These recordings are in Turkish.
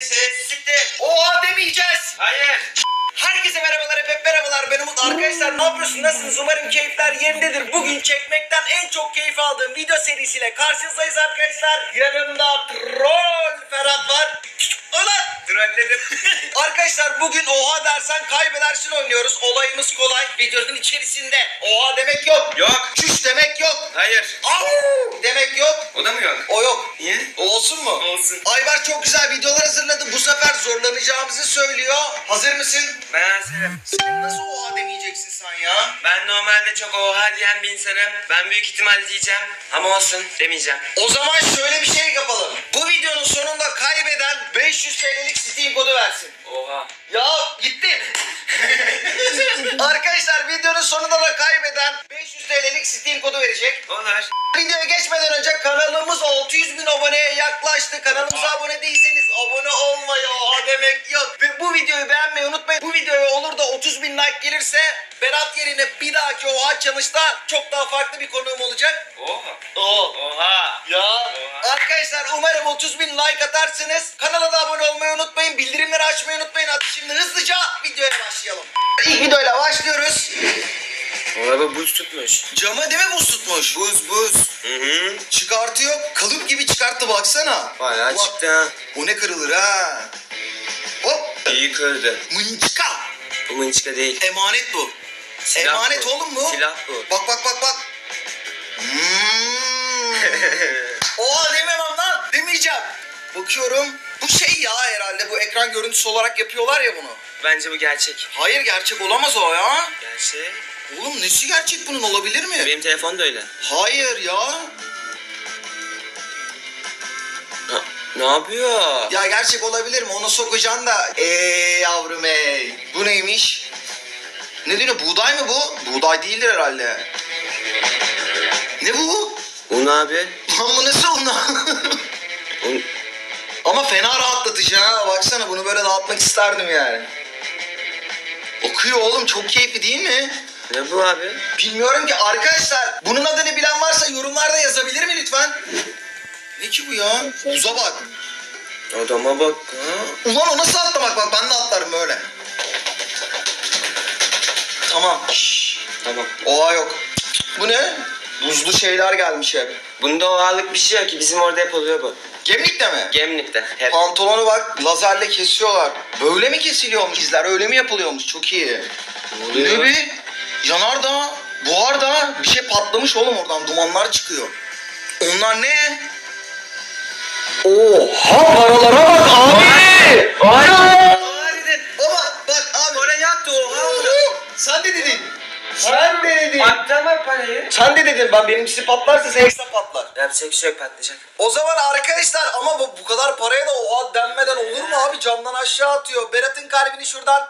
Sessizlikte oha demeyeceğiz. Hayır. Herkese merhabalar hep merhabalar ben Umut. Arkadaşlar ne yapıyorsunuz nasılsınız umarım keyifler yerindedir. Bugün çekmekten en çok keyif aldığım video serisiyle karşınızdayız arkadaşlar. Yanımda troll Ferhat var. Ulan trolledim. arkadaşlar bugün oha dersen kaybedersin oynuyoruz. Olayımız kolay. Videonun içerisinde oha demek yok. Yok. Çüş demek yok. Hayır. Au demek yok. O da mı yok? O yok. Niye? O olsun mu? Olsun. Aybar çok güzel videolar hazırladı. Bu sefer zorlanacağımızı söylüyor. Hazır mısın? Ben hazırım. Sen nasıl oha demeyeceksin sen ya? Ben normalde çok oha diyen bir insanım. Ben büyük ihtimal diyeceğim. Ama olsun demeyeceğim. O zaman şöyle bir şey yapalım. Bu videonun sonunda kaybeden 500 TL'lik Steam kodu versin. Oha. Ya gitti. Arkadaşlar videonun sonunda da kaybeden 500 TL'lik Steam kodu verecek. Olur. Videoya geçmeden önce kanalımız 600 bin aboneye yaklaştı. Kanalımıza abone değilseniz abone olmayı oha demek yok. Ve bu videoyu beğenmeyi unutmayın. Bu videoya olur da 30 bin like gelirse Berat yerine bir dahaki oha challenge'da çok daha farklı bir konuğum olacak. Oha. Oo. Oha. Ya Oha. arkadaşlar umarım 30 bin like atarsınız. Kanala da abone olmayı unutmayın. Bildirimleri açmayı unutmayın. Hadi şimdi hızlıca videoya başlayalım. İlk videoyla başlıyoruz. Bu buz tutmuş. Cama değil mi buz tutmuş? Buz buz. Hı hı. Çıkartıyor. Kalıp gibi çıkarttı baksana. Bayağı Bak, çıktı ha. O ne kırılır ha? Hop. İyi kırdı. Mınçka. Bu mınçka değil. Emanet bu. Silah Emanet bu. oğlum bu. Silah bu. Bak bak bak bak. Hmm. Oha dememem lan. Demeyeceğim. Bakıyorum. Bu şey ya herhalde bu ekran görüntüsü olarak yapıyorlar ya bunu. Bence bu gerçek. Hayır gerçek olamaz o ya. Gerçek. Oğlum nesi gerçek bunun olabilir mi? Benim telefon da öyle. Hayır ya. Ne yapıyor? Ya gerçek olabilir mi? Onu sokacaksın da. Eee yavrum ey. Bu neymiş? Ne diyor? Buğday mı bu? Buğday değildir herhalde. Ne bu? Ne abi? Lan bu nasıl onu? Bu- Ama fena rahatlatıcı ha. Baksana bunu böyle dağıtmak isterdim yani. Okuyor oğlum çok keyifli değil mi? Ne bu abi? Bilmiyorum ki arkadaşlar. Bunun adını bilen varsa yorumlarda yazabilir mi lütfen? Ne ki bu ya? Buza bak. Adama bak. Ha? Ulan o nasıl atlamak bak ben de atlarım böyle. Tamam. Şşş. Tamam. Oha yok. Bu ne? Buzlu şeyler gelmiş hep. Bunda ohalık bir şey yok ki bizim orada hep oluyor bu. Gemlikte mi? Gemlik'te hep. Pantolonu bak lazerle kesiyorlar. Böyle mi kesiliyormuş izler? Öyle mi yapılıyormuş? Çok iyi. Ne Ne bir? Yanardağ, buhardağ bir şey patlamış oğlum oradan dumanlar çıkıyor. Onlar ne? Oha paralara bak abi. Hadi. Baba bak abi. Oraya attı oha. Sen de dedin. Sen de dedin. Atlama parayı. Sen de dedin ben benimkisi patlarsa senin ekstra patlar. Yapacak bir şey yok patlayacak. O zaman arkadaşlar ama bu, bu kadar paraya da oha denmeden olur mu abi? Camdan aşağı atıyor. Berat'ın kalbini şuradan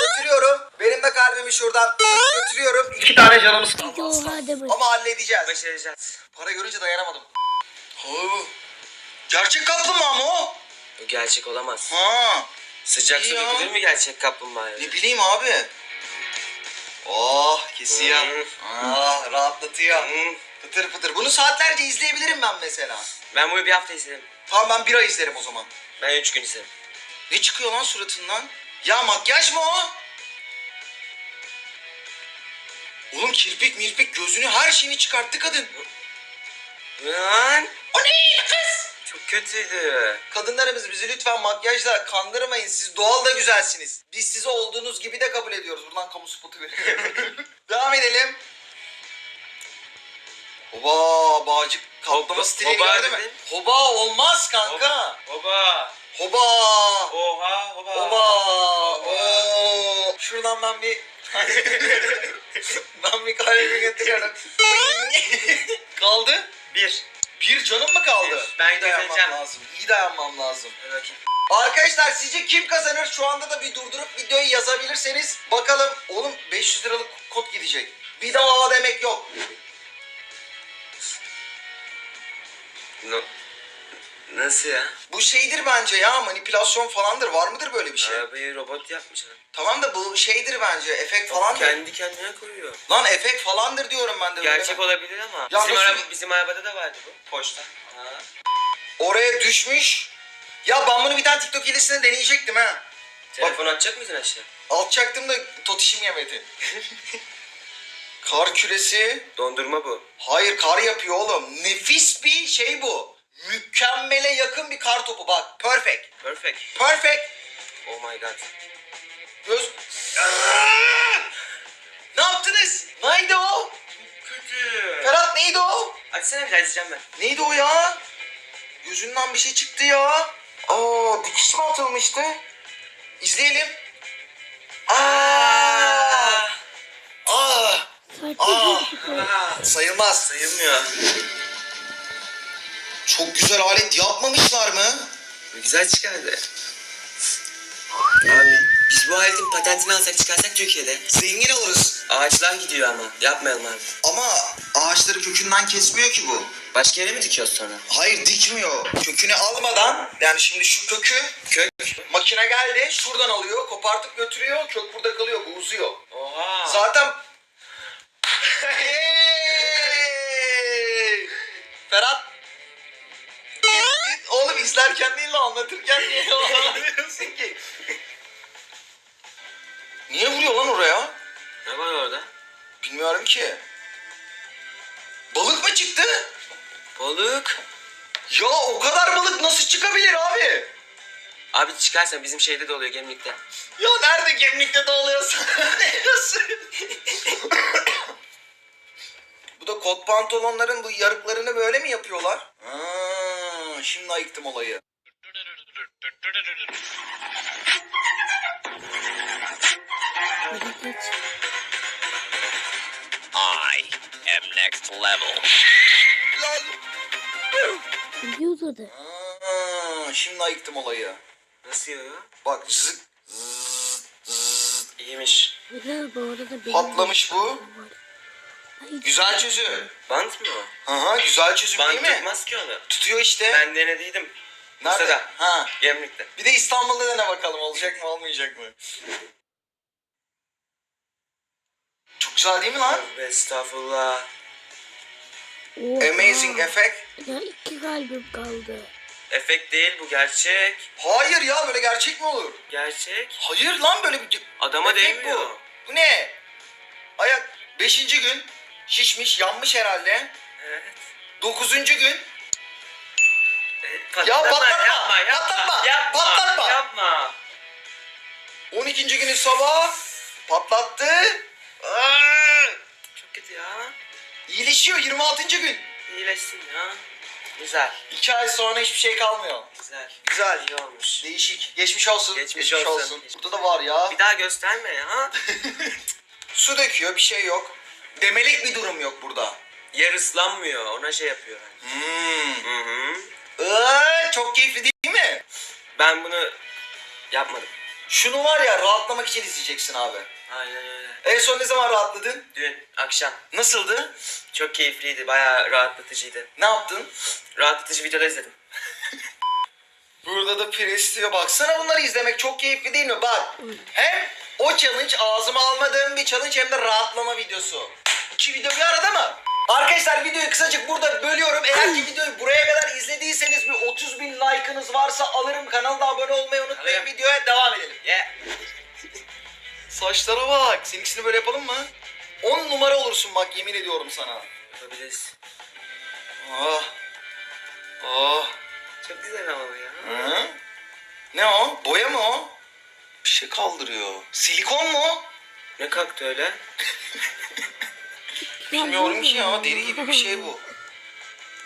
götürüyorum. Benim de kalbimi şuradan götürüyorum. İki tane canımız kaldı. De bu. Ama halledeceğiz. Başaracağız. Para görünce dayanamadım. Oo. Gerçek kaplumbağa mı o? Bu gerçek olamaz. Ha. Sıcak su ya. dökülür mü gerçek kaplumbağaya? Ne bileyim abi. Oh kesiyor. Ah rahatlatıyor. Pıtır pıtır. Bunu saatlerce izleyebilirim ben mesela. Ben bunu bir hafta izledim. Tamam ben bir ay izlerim o zaman. Ben üç gün izledim. Ne çıkıyor lan suratından? Ya makyaj mı o? Oğlum kirpik mirpik gözünü her şeyini çıkarttı kadın. Lan. O neydi kız? Çok kötüydü. Kadınlarımız bizi lütfen makyajla kandırmayın. Siz doğal da güzelsiniz. Biz sizi olduğunuz gibi de kabul ediyoruz. Buradan kamu spotu veriyorum. Devam edelim. Hoba bağcık Hoba- stilini hoba gördün mü? dedin. Hoba olmaz kanka. Oba. Hoba. Oha. Oba. Oba. Oo. Şuradan ben bir ben bir kalbimi götürüyorum. kaldı. Bir. Bir canım mı kaldı? Ben İyi dayanmam gezeceğim. lazım. İyi dayanmam lazım. Bakayım. Arkadaşlar sizce kim kazanır? Şu anda da bir durdurup videoyu yazabilirseniz bakalım. Oğlum 500 liralık kod gidecek. Bir daha hava demek yok. No. Nasıl ya? Bu şeydir bence ya manipülasyon falandır. Var mıdır böyle bir şey? Arabayı robot yapmış ha. Tamam da bu şeydir bence. Efekt falandır. Kendi kendine koyuyor. Lan efekt falandır diyorum ben de. böyle. Gerçek olabilir ama. Ya bizim, nasıl- araba, bizim arabada da vardı bu. Ha. Oraya düşmüş. Ya ben bunu bir tane TikTok hilesine deneyecektim ha. Telefon atacak mısın aşağı? Alacaktım da totişim yemedi. kar küresi. Dondurma bu. Hayır kar yapıyor oğlum. Nefis bir şey bu. Mükemmele yakın bir kar topu bak. Perfect. Perfect. Perfect. Oh my god. Göz... Ne yaptınız? Neydi o? Kötü. Ferhat neydi o? Açsana bir daha izleyeceğim ben. Neydi o ya? Gözünden bir şey çıktı ya. Aa dikiş mi atılmıştı? İzleyelim. Aa! Aa! Aa, Sayılmaz. sayılmıyor. Çok güzel alet yapmamışlar mı? Güzel çıkardı. Abi biz bu aletin patentini alsak çıkarsak Türkiye'de. Zengin oluruz. Ağaçlar gidiyor ama. Yapmayalım abi. Ama ağaçları kökünden kesmiyor ki bu. Başka yere mi dikiyoruz sonra? Hayır dikmiyor. Kökünü almadan yani şimdi şu kökü Kök. makine geldi şuradan alıyor kopartıp götürüyor kök burada kalıyor bu uzuyor. Oha. Zaten! Ferhat izlerken değil de anlatırken niye anlatıyorsun ki? Niye vuruyor lan oraya? ne var orada? Bilmiyorum ki. Balık mı çıktı? Balık. Ya o kadar balık nasıl çıkabilir abi? Abi çıkarsa bizim şeyde de oluyor gemlikte. Ya nerede gemlikte ne diyorsun? bu da kot pantolonların bu yarıklarını böyle mi yapıyorlar? Ha, şimdi ayıktım olayı. I am next level. Lan. Biliyordu da. Ha, şimdi ayıktım olayı. Nasıl ya? Bak zık zıt zıt. İyiymiş. Bilal bu arada benim Patlamış bu. var. Güzel çözüm. Bant mı o? Hı hı güzel çözüm Bant değil mi? tutmaz ki onu. Tutuyor işte. Ben denediydim. Nerede? Bursa'da. Ha. Gemlikte. Bir de İstanbul'da dene bakalım olacak mı olmayacak mı? Çok güzel değil mi lan? Tövbe estağfurullah. Oha. Amazing effect. Ya iki kalbim kaldı. Efekt değil bu gerçek. Hayır ya böyle gerçek mi olur? Gerçek. Hayır lan böyle bir... Adama Efekt değmiyor. bu. Bu ne? Ayak beşinci gün şişmiş yanmış herhalde. Evet. Dokuzuncu gün Patlatma, patlatma, yapma, patlatma, yapma, patlatma. yapma. on ikinci günü sabah patlattı. Aa, Çok kötü ya. iyileşiyor 26. gün. İyileşsin ya. Güzel, İki ay sonra hiçbir şey kalmıyor. güzel. Güzel. İyi olmuş. Değişik. Geçmiş olsun. Geçmiş olsun. Burada da var ya. Bir daha gösterme ya. Su döküyor bir şey yok. Demelik bir durum yok burada. Yer ıslanmıyor, ona şey yapıyor. Hmm. Hı hı. Ee, çok keyifli değil mi? Ben bunu yapmadım. Şunu var ya rahatlamak için izleyeceksin abi. Aynen öyle. En son ne zaman rahatladın? Dün akşam Nasıldı? çok keyifliydi, bayağı rahatlatıcıydı. Ne yaptın? Rahatlatıcı videolar izledim. Burada da pres diyor. Baksana bunları izlemek çok keyifli değil mi? Bak. Hem o challenge ağzıma almadığım bir challenge hem de rahatlama videosu. İki video bir arada mı? Arkadaşlar videoyu kısacık burada bölüyorum. Eğer ki videoyu buraya kadar izlediyseniz bir 30 bin like'ınız varsa alırım. Kanalda abone olmayı unutmayın. Videoya devam edelim. Yeah. Saçlara bak. Seninkisini böyle yapalım mı? 10 numara olursun bak yemin ediyorum sana. Yapabiliriz. Oh. Oh. Çok güzel ama ya. Hı? Ne o? Boya mı o? Bir şey kaldırıyor. Silikon mu? Ne kalktı öyle? Bilmiyorum ki ya deri gibi bir şey bu.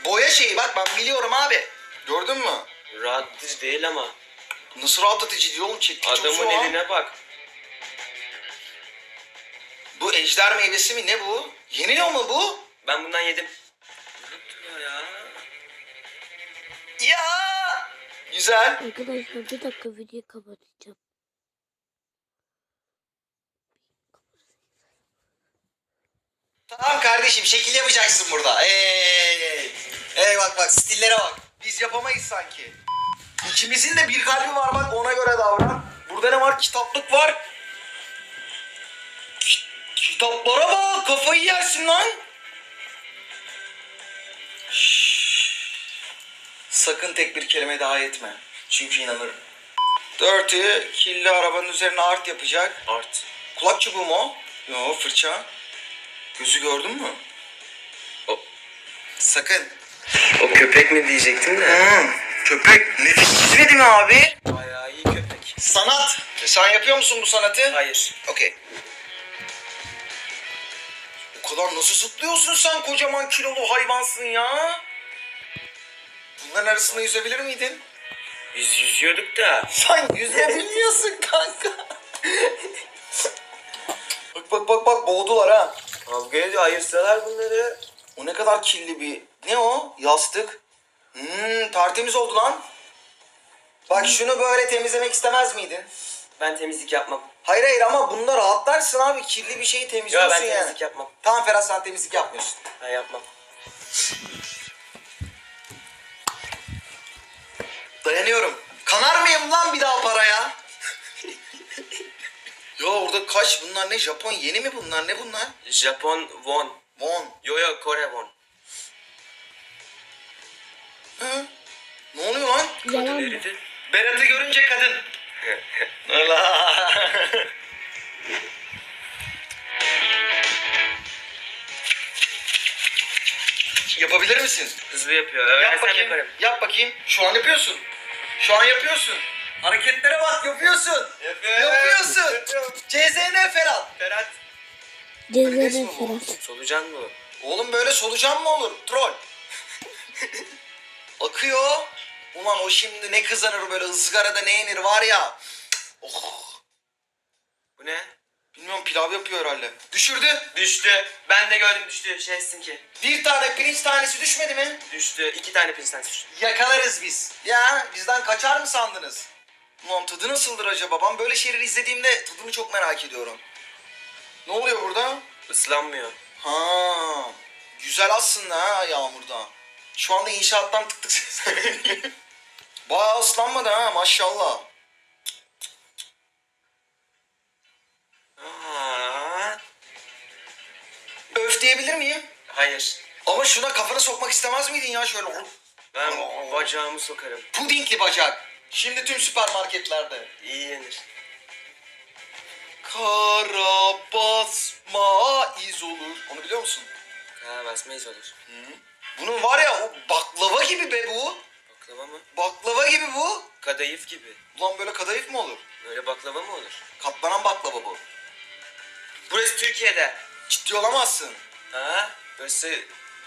Boya şeyi bak ben biliyorum abi. Gördün mü? Rahatlatıcı değil ama. Nasıl rahatlatıcı diyor oğlum çekti Adamın eline bak. Bu ejder meyvesi mi ne bu? Yeniliyor mu bu? Ben bundan yedim. Ya? Ya. Güzel. Arkadaşlar bir dakika videoyu kapatacağım. Tamam kardeşim şekil yapacaksın burada. Hey, hey bak bak stillere bak. Biz yapamayız sanki. İkimizin de bir kalbi var bak ona göre davran. Burada ne var? Kitaplık var. Ki- kitaplara bak kafayı yersin lan. Şşş. Sakın tek bir kelime daha etme. Çünkü inanırım. Dirty kirli arabanın üzerine art yapacak. Art. Kulak çubuğu mu o? Yo fırça. Gözü gördün mü? O, Sakın. o köpek mi diyecektim de. Hı, köpek nefis çizmedi mi abi? Bayağı iyi köpek. Sanat. Sen yapıyor musun bu sanatı? Hayır. Okey. O kadar nasıl zıplıyorsun sen kocaman kilolu hayvansın ya? Bunların arasında yüzebilir miydin? Biz yüzüyorduk da. Sen yüzme bilmiyorsun kanka. bak bak bak bak boğdular ha. Kavga ediyor. Ayırsalar bunları. O ne kadar kirli bir... Ne o? Yastık. Hmm, tertemiz oldu lan. Bak şunu böyle temizlemek istemez miydin? Ben temizlik yapmam. Hayır hayır ama bunda rahatlarsın abi. Kirli bir şeyi Yo temizliyorsun ben yani. temizlik yapmam. Tamam Ferhat sen temizlik yapmıyorsun. Ben yapmam. Dayanıyorum. Kanar mıyım lan bir daha paraya? Ya orada kaç bunlar ne Japon yeni mi bunlar ne bunlar? Japon won. Won. Yo yo Kore won. Hı? Ne oluyor lan? Yalan Kadın mı? eridi. Berat'ı görünce kadın. Allah. Yapabilir misin? Hızlı yapıyor. Yap Öğrensem bakayım. yaparım. Yap bakayım. Şu an yapıyorsun. Şu an yapıyorsun. Hareketlere bak yapıyorsun. Yapıyorsun. Cezene Ferhat. Solucan mı? Oğlum böyle solucan mı olur? Troll. Akıyor. Ulan o şimdi ne kızarır böyle ızgarada ne yenir var ya. Oh. Bu ne? Bilmiyorum pilav yapıyor herhalde. Düşürdü. Düştü. Ben de gördüm düştü. Şeysin ki. Bir tane pirinç tanesi düşmedi mi? Düştü. İki tane pirinçten düştü. Yakalarız biz. Ya bizden kaçar mı sandınız? Ulan tadı nasıldır acaba? Ben böyle şeyleri izlediğimde tadını çok merak ediyorum. Ne oluyor burada? Islanmıyor. Ha, güzel aslında ha yağmurda. Şu anda inşaattan tık tık ses. Bayağı ıslanmadı ha maşallah. Aa, Öf diyebilir miyim? hayır. Ama şuna kafanı sokmak istemez miydin ya şöyle? Ben bacağımı sokarım. Pudingli bacak. Şimdi tüm süpermarketlerde. İyi yenir. Kara basma iz olur. Onu biliyor musun? Ha basmayız olur. Bunun var ya o baklava gibi be bu. Baklava mı? Baklava gibi bu. Kadayıf gibi. Ulan böyle kadayıf mı olur? Öyle baklava mı olur? Katlanan baklava bu. Burası Türkiye'de. Ciddi olamazsın. Ha? Burası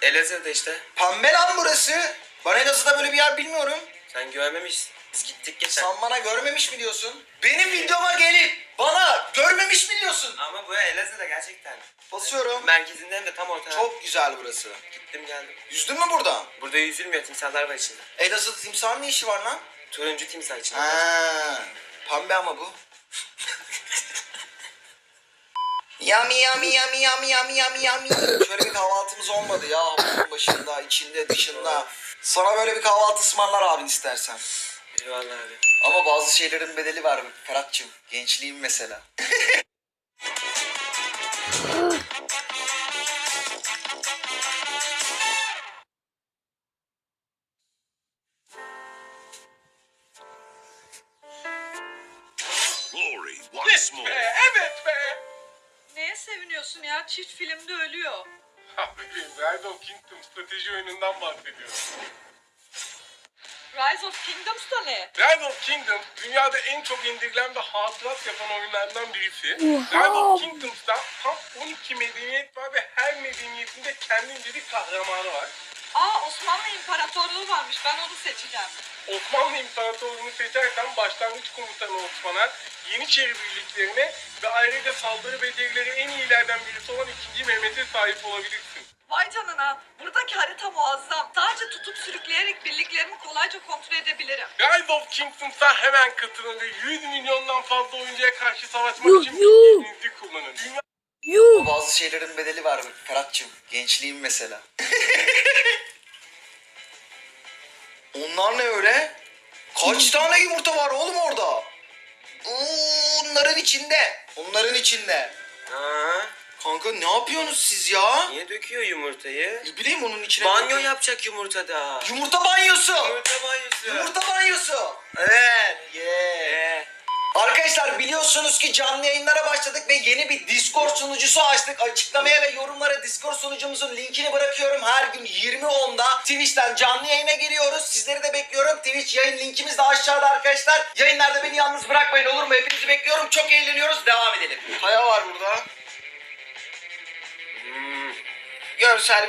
Elazığ'da işte. Pembe lan burası. Ben Elazığ'da böyle bir yer bilmiyorum. Sen görmemişsin. Biz gittik geçen. Sen bana görmemiş mi diyorsun? Benim videoma gelip bana görmemiş mi diyorsun? Ama bu Elazığ'da gerçekten. Basıyorum. Merkezinde hem de tam ortada. Çok güzel burası. Gittim geldim. Yüzdün mü burada? Burada yüzülmüyor timsahlar var içinde. Elazığ'da timsahın ne işi var lan? Turuncu timsah içinde. Ha, pembe ama bu. Yami yami yami yami yami yami yami. Şöyle bir kahvaltımız olmadı ya başında, içinde, dışında. Sana böyle bir kahvaltı ısmarlar abin istersen. Eyvallah abi. Ama bazı şeylerin bedeli var Ferhat'cığım. Gençliğim mesela. Glory once more. Evet be. Neye seviniyorsun ya? Çift filmde ölüyor. Rise of Kingdom strateji oyunundan bahsediyorum. Rise of Kingdoms da ne? Rise of Kingdom dünyada en çok indirilen ve hatırat yapan oyunlardan birisi. Oha! Rise of Kingdoms'ta tam 12 medeniyet var ve her medeniyetinde kendince bir kahramanı var. Aa Osmanlı İmparatorluğu varmış. Ben onu seçeceğim. Osmanlı İmparatorluğu'nu seçerken başlangıç komutanı Osman'a, Yeniçeri birliklerine ve ayrıca saldırı becerileri en iyilerden birisi olan 2. Mehmet'e sahip olabilirsin. Vay canına. Buradaki harita muazzam. Sadece tutup sürükleyerek birliklerimi kolayca kontrol edebilirim. Rise of Kingdoms'a hemen katılın ve 100 milyondan fazla oyuncuya karşı savaşmak Yuh, için yuh. bilginizi kullanın. Dünya Yuh! Bazı şeylerin bedeli var Ferhat'cığım. Gençliğim mesela. Onlar ne öyle? Kaç tane yumurta var oğlum orada? Oo, Onların içinde. Onların içinde. Ha? Kanka ne yapıyorsunuz siz ya? Niye döküyor yumurtayı? Ne bileyim onun içine. Banyo yapacak yumurtada. Yumurta banyosu. Yumurta banyosu. Yumurta banyosu. Evet. Yeah. Ee, Arkadaşlar biliyorsunuz ki canlı yayınlara başladık ve yeni bir Discord sunucusu açtık. Açıklamaya ve yorumlara Discord sunucumuzun linkini bırakıyorum. Her gün 20.10'da Twitch'ten canlı yayına giriyoruz. Sizleri de bekliyorum. Twitch yayın linkimiz de aşağıda arkadaşlar. Yayınlarda beni yalnız bırakmayın olur mu? Hepinizi bekliyorum. Çok eğleniyoruz. Devam edelim. Kaya var burada. Görsel